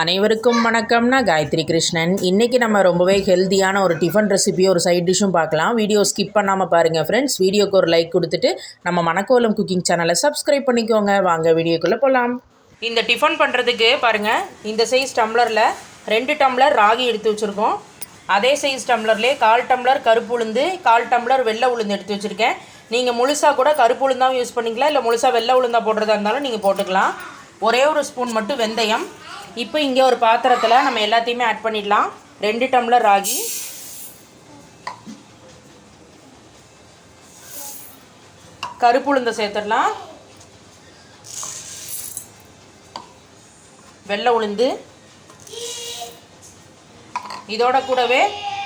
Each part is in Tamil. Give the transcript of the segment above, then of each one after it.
அனைவருக்கும் வணக்கம்னா காயத்ரி கிருஷ்ணன். இன்றைக்கி நம்ம ரொம்பவே ஹெல்த்தியான ஒரு டிஃபன் ரெசிபி ஒரு சைட் டிஷ்ஷும் பார்க்கலாம். வீடியோ ஸ்கிப் பண்ணாமல் பாருங்கள் ஃப்ரெண்ட்ஸ் வீடியோக்கு ஒரு லைக் கொடுத்துட்டு நம்ம மணக்கோலம் குக்கிங் சேனலை சப்ஸ்கிரைப் பண்ணிக்கோங்க. வாங்க வீடியோக்குள்ளே போகலாம் இந்த டிஃபன் பண்ணுறதுக்கு பாருங்கள் இந்த சைஸ் டம்ளரில் ரெண்டு டம்ளர் ராகி எடுத்து வச்சுருக்கோம். அதே சைஸ் டம்ளர்லேயே கால் டம்ளர் கருப்பு உளுந்து கால் டம்ளர் வெள்ளை உளுந்து எடுத்து வச்சுருக்கேன். நீங்கள் முழுசாக கூட கருப்பு உளுந்தாவும் யூஸ் பண்ணிக்கலாம். இல்லை முழுசாக வெள்ளை உளுந்தா போடுறதா இருந்தாலும் நீங்கள் போட்டுக்கலாம். ஒரே ஒரு ஸ்பூன் மட்டும் வெந்தயம். இப்போ இங்கே ஒரு பாத்திரத்தில் நம்ம எல்லாத்தையுமே ஆட் பண்ணிடலாம். ரெண்டு டம்ளர் ராகி. கருப்பு உளுந்தை சேர்த்துடலாம். வெள்ளை உளுந்து. இதோட கூடவே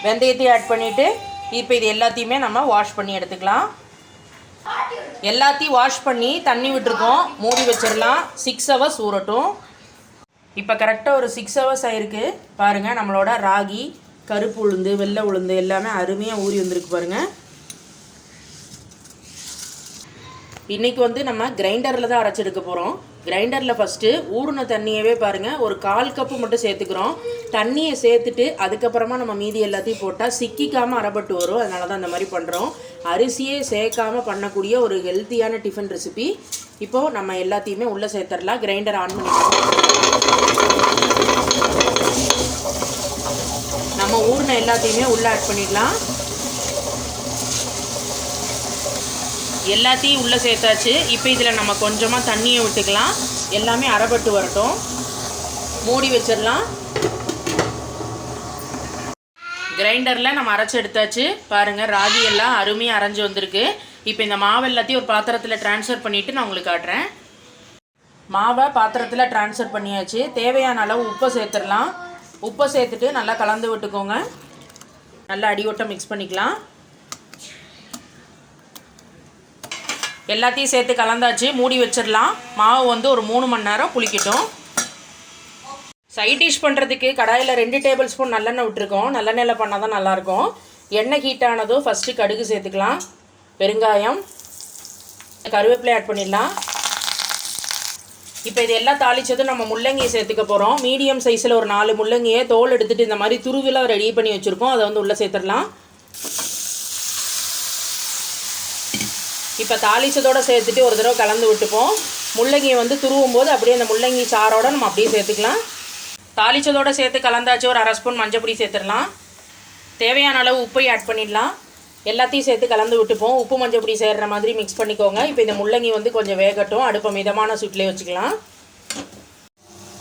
வெந்தயத்தையும் ஆட் பண்ணிவிட்டு இப்போ இது எல்லாத்தையுமே நம்ம வாஷ் பண்ணி எடுத்துக்கலாம். எல்லாத்தையும் வாஷ் பண்ணி தண்ணி விட்டுருக்கோம். மூடி வச்சிடலாம் சிக்ஸ் ஹவர்ஸ் ஊறட்டும். இப்போ கரெக்டாக ஒரு சிக்ஸ் ஹவர்ஸ் ஆயிருக்கு. பாருங்கள் நம்மளோட ராகி கருப்பு உளுந்து வெள்ளை உளுந்து எல்லாமே அருமையாக ஊறி வந்திருக்கு பாருங்கள் இன்றைக்கி வந்து நம்ம கிரைண்டரில் தான் அரைச்செடுக்க போகிறோம் கிரைண்டரில் ஃபஸ்ட்டு ஊறின தண்ணியவே பாருங்கள் ஒரு கால் கப்பு மட்டும் சேர்த்துக்கிறோம். தண்ணியை சேர்த்துட்டு அதுக்கப்புறமா நம்ம மீதி எல்லாத்தையும் போட்டால் சிக்கிக்காமல் அறப்பட்டு வரும். அதனால தான் அந்த மாதிரி பண்ணுறோம் அரிசியே சேர்க்காம பண்ணக்கூடிய ஒரு ஹெல்த்தியான டிஃபன் ரெசிபி இப்போது நம்ம எல்லாத்தையுமே உள்ளே சேர்த்துடலாம். கிரைண்டர் ஆன் பண்ணிக்கலாம் நம்ம ஊறின எல்லாத்தையுமே உள்ளே ஆட் பண்ணிடலாம். எல்லாத்தையும் உள்ளே சேர்த்தாச்சு. இப்போ இதில் நம்ம கொஞ்சமாக தண்ணியை விட்டுக்கலாம். எல்லாமே அரைப்பட்டு வரட்டும். மூடி வச்சிடலாம். கிரைண்டரில் நம்ம அரைச்சி எடுத்தாச்சு. பாருங்கள் ராகி எல்லாம் அருமையாக அரைஞ்சு வந்திருக்கு. இப்போ இந்த மாவு எல்லாத்தையும் ஒரு பாத்திரத்தில் ட்ரான்ஸ்ஃபர் பண்ணிவிட்டு நான் உங்களுக்கு காட்டுறேன். மாவை பாத்திரத்தில் ட்ரான்ஸ்ஃபர் பண்ணியாச்சு. தேவையான அளவு உப்பை சேர்த்துடலாம். உப்பை சேர்த்துட்டு நல்லா கலந்து விட்டுக்கோங்க. நல்லா அடிவட்டம் மிக்ஸ் பண்ணிக்கலாம். எல்லாத்தையும் சேர்த்து கலந்தாச்சு மூடி வச்சிடலாம். மாவு வந்து ஒரு மூணு மணி நேரம் புளிக்கட்டும். சைட் டிஷ் பண்ணுறதுக்கு கடாயில் ரெண்டு டேபிள் ஸ்பூன் நல்லெண்ணெய் விட்டுருக்கோம். நல்லெண்ணெயில் பண்ணால் தான் நல்லாயிருக்கும். எண்ணெய் ஹீட் ஆனதும் ஃபஸ்ட்டு கடுகு சேர்த்துக்கலாம். பெருங்காயம் கருவேப்பிலை ஆட் பண்ணிடலாம். இப்போ இது எல்லாம் தாளித்ததும் நம்ம முள்ளங்கியை சேர்த்துக்க போகிறோம் மீடியம் சைஸில் ஒரு நாலு முள்ளங்கியை தோல் எடுத்துகிட்டு இந்த மாதிரி துருவிலாம் ரெடி பண்ணி வச்சுருக்கோம். அதை வந்து உள்ளே சேர்த்துடலாம். இப்போ தாளிச்சதோடு சேர்த்துட்டு ஒரு தடவை கலந்து விட்டுப்போம். முள்ளங்கியை வந்து துருவும் போது அப்படியே அந்த முள்ளங்கி சாரோட நம்ம அப்படியே சேர்த்துக்கலாம். தாளிச்சதோடு சேர்த்து கலந்தாச்சு ஒரு அரை ஸ்பூன் மஞ்சப்பொடி சேர்த்துடலாம். தேவையான அளவு உப்பை ஆட் பண்ணிடலாம். எல்லாத்தையும் சேர்த்து கலந்து விட்டுப்போம். உப்பு மஞ்சப்பொடி சேர்கிற மாதிரி மிக்ஸ் பண்ணிக்கோங்க. இப்போ இந்த முள்ளங்கி வந்து கொஞ்சம் வேகட்டும். அடுப்பை மிதமான சுட்டிலே வச்சுக்கலாம்.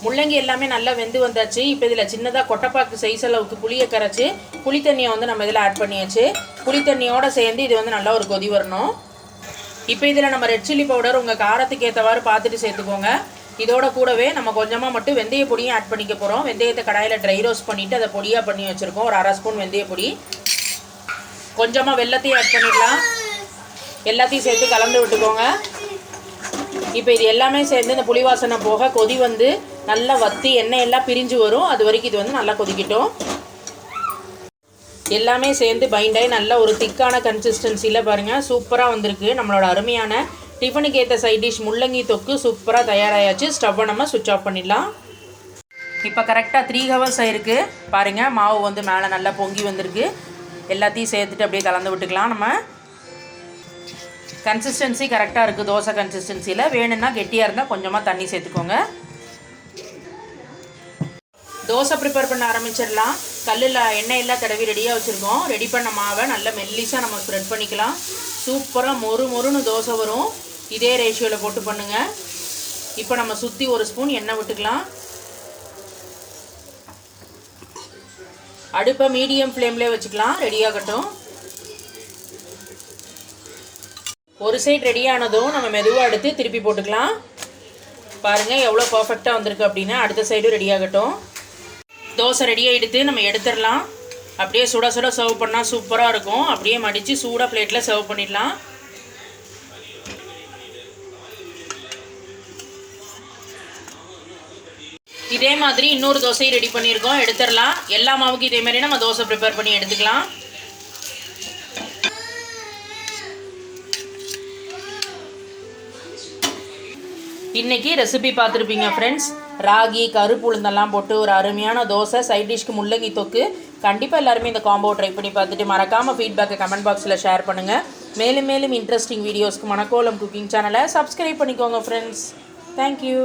முள்ளங்கி எல்லாமே நல்லா வெந்து வந்தாச்சு. இப்போ இதில் சின்னதாக கொட்டைப்பாக்கு சைஸ் அளவுக்கு புளியை கரைச்சி புளித்தண்ணியை வந்து நம்ம இதில் ஆட் பண்ணியாச்சு. புளித்தண்ணியோடு சேர்ந்து இது வந்து நல்லா ஒரு கொதி வரணும். இப்போ இதில் நம்ம ரெட் சில்லி பவுடர் உங்கள் காரத்துக்கு ஏற்றவாறு பார்த்துட்டு சேர்த்துக்கோங்க. இதோட கூடவே நம்ம கொஞ்சமாக மட்டும் வெந்தய பொடியும் ஆட் பண்ணிக்க போகிறோம் வெந்தயத்தை கடாயில் ட்ரை ரோஸ்ட் பண்ணிவிட்டு அதை பொடியாக பண்ணி வச்சுருக்கோம். ஒரு அரை ஸ்பூன் வெந்தய பொடி. கொஞ்சமாக வெள்ளத்தையும் ஆட் பண்ணிடலாம். எல்லாத்தையும் சேர்த்து கலந்து விட்டுக்கோங்க. இப்போ இது எல்லாமே சேர்ந்து இந்த புளி வாசனை போக கொதி வந்து நல்லா வத்தி எண்ணெய் எல்லாம் பிரிஞ்சு வரும். அது வரைக்கும் இது வந்து நல்லா கொதிக்கட்டும். எல்லாமே சேர்ந்து பைண்டாகி நல்ல ஒரு திக்கான கன்சிஸ்டன்சியில் பாருங்கள் சூப்பராக வந்திருக்கு. நம்மளோட அருமையான டிஃபனுக்கு ஏற்ற சைட் டிஷ் முள்ளங்கி தொக்கு சூப்பராக தயாராகியாச்சு ஸ்டவ்வை நம்ம சுவிட்ச் ஆஃப் பண்ணிடலாம். இப்போ கரெக்டாக த்ரீ ஹவர்ஸ் ஆயிருக்கு. பாருங்கள் மாவு வந்து மேலே நல்லா பொங்கி வந்திருக்கு. எல்லாத்தையும் சேர்த்துட்டு அப்படியே கலந்து விட்டுக்கலாம் நம்ம. கன்சிஸ்டன்சி கரெக்டாக இருக்குது தோசை கன்சிஸ்டன்சியில் வேணும்னா கெட்டியாக இருந்தால் கொஞ்சமாக தண்ணி சேர்த்துக்கோங்க. தோசை ப்ரிப்பேர் பண்ண ஆரம்பிச்சிடலாம். கல்லில் எண்ணெய் எல்லாம் தடவி ரெடியாக வச்சுருக்கோம். ரெடி பண்ண மாவை நல்லா மெல்லிஸாக நம்ம ஸ்ப்ரெட் பண்ணிக்கலாம். சூப்பராக மொறு மொறுன்னு தோசை வரும். இதே ரேஷியோவில் போட்டு பண்ணுங்கள் இப்போ நம்ம சுற்றி ஒரு ஸ்பூன் எண்ணெய் விட்டுக்கலாம். அடுப்பை மீடியம் ஃப்ளேம்லேயே வச்சுக்கலாம். ரெடியாகட்டும் ஒரு சைடு ரெடியானதும் நம்ம மெதுவாக எடுத்து திருப்பி போட்டுக்கலாம். பாருங்கள் எவ்வளோ பர்ஃபெக்டாக வந்திருக்கு அப்படின்னா. அடுத்த சைடும் ரெடியாகட்டும் தோசை ரெடியாக எடுத்து நம்ம எடுத்துடலாம். அப்படியே சுட சுட சர்வ் பண்ணால் சூப்பராக இருக்கும். அப்படியே மடித்து சூடாக பிளேட்டில் சர்வ் பண்ணிடலாம். இதே மாதிரி இன்னொரு தோசையும் ரெடி பண்ணியிருக்கோம். எடுத்துடலாம். எல்லா மாவுக்கும் இதே மாதிரி நம்ம தோசை ப்ரிப்பேர் பண்ணி எடுத்துக்கலாம். இன்றைக்கி ரெசிபி பார்த்துருப்பீங்க ஃப்ரெண்ட்ஸ் ராகி கருப்பு உளுந்தெல்லாம் போட்டு ஒரு அருமையான தோசை சைட் டிஷ்க்கு முள்ளங்கி தொக்கு. கண்டிப்பாக எல்லாருமே இந்த காம்போ ட்ரை பண்ணி பார்த்துட்டு மறக்காமல் ஃபீட்பேக்கை கமெண்ட் பாக்ஸில் ஷேர் பண்ணுங்கள் மேலும் மேலும் இன்ட்ரெஸ்டிங் வீடியோஸ்க்கு மணக்கோலம் குக்கிங் சேனலை சப்ஸ்கிரைப் பண்ணிக்கோங்க ஃப்ரெண்ட்ஸ் தேங்க்யூ